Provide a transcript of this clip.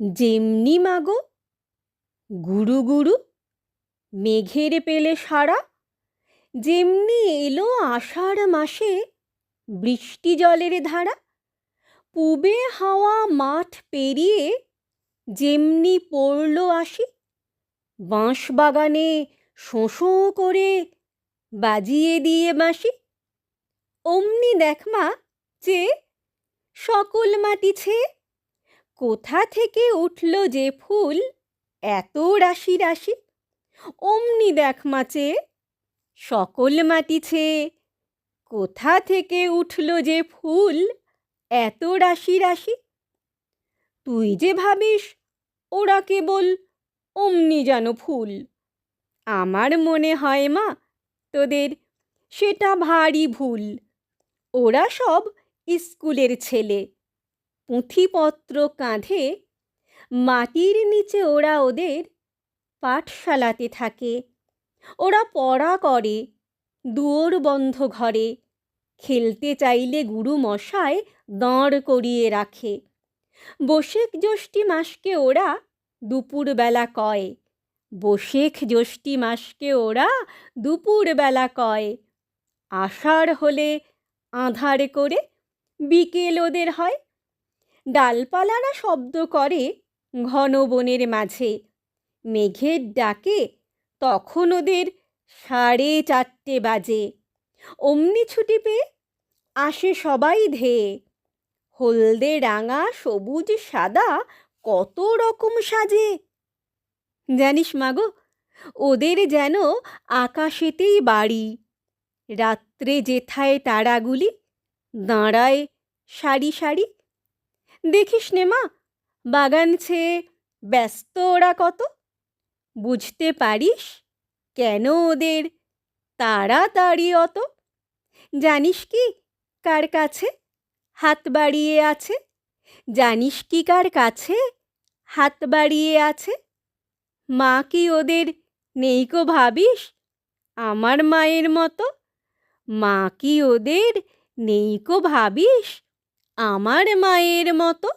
যেমনি মাগো, গুরু গুরু, মেঘের পেলে সারা, যেমনি এলো আষাঢ় মাসে বৃষ্টি জলের ধারা, পুবে হাওয়া মাঠ পেরিয়ে যেমনি পড়ল আসি বাঁশ বাগানে শোঁ শোঁ করে বাজিয়ে দিয়ে বাঁশি। অমনি দেখ মা যে সকল মাটি ছেয়ে কোথা থেকে উঠল যে ফুল? এত রাশি রাশি। অমনি দেখ মাচে সকল মাটিছে কোথা থেকে উঠল যে ফুল? এত রাশি রাশি। তুই যে ভাবিস, ওরা কেবল অমনি যেন ফুল। আমার মনে হয় মা, তোদের সেটা ভারী ভুল। ওরা সব স্কুলের ছেলে। পুঁথিপত্র কাঁধে মাটির নিচে ওরা ওদের পাঠশালাতে থাকে। ওরা পড়া করে দুয়োর বন্ধ ঘরে। খেলতে চাইলে গুরু মশায় দাঁড় করিয়ে রাখে। বসেক জ্যৈষ্ঠী মাসকে ওরা দুপুরবেলা কয়। বসেখ জ্যৈষ্ঠী মাসকে ওরা দুপুরবেলা কয়। আষাঢ় হলে আঁধার করে বিকেল ওদের হয়। ডালপালারা শব্দ করে ঘন বনের মাঝে। মেঘের ডাকে তখন ওদের সাড়ে চারটে বাজে। অমনি ছুটি পেয়ে আসে সবাই ধেয়ে। হলদে রাঙা, সবুজ, সাদা কত রকম সাজে। জানিস মাগো ওদের যেন আকাশেতেই বাড়ি। রাত্রে যেথায় তারাগুলি, দাঁড়ায় সারি সারি দেখিস নে মা, বাগান ছেয়ে ব্যস্ত ওরা কত? বুঝতে পারিস কেন ওদের তাড়াতাড়ি অত? জানিস কি কার কাছে হাত বাড়িয়ে আছে? জানিস কি কার কাছে হাত বাড়িয়ে আছে? মা কি ওদের নেই কো ভাবিস? আমার মায়ের মতো? মা কি ওদের নেই কো ভাবিস? আমার মায়ের মতো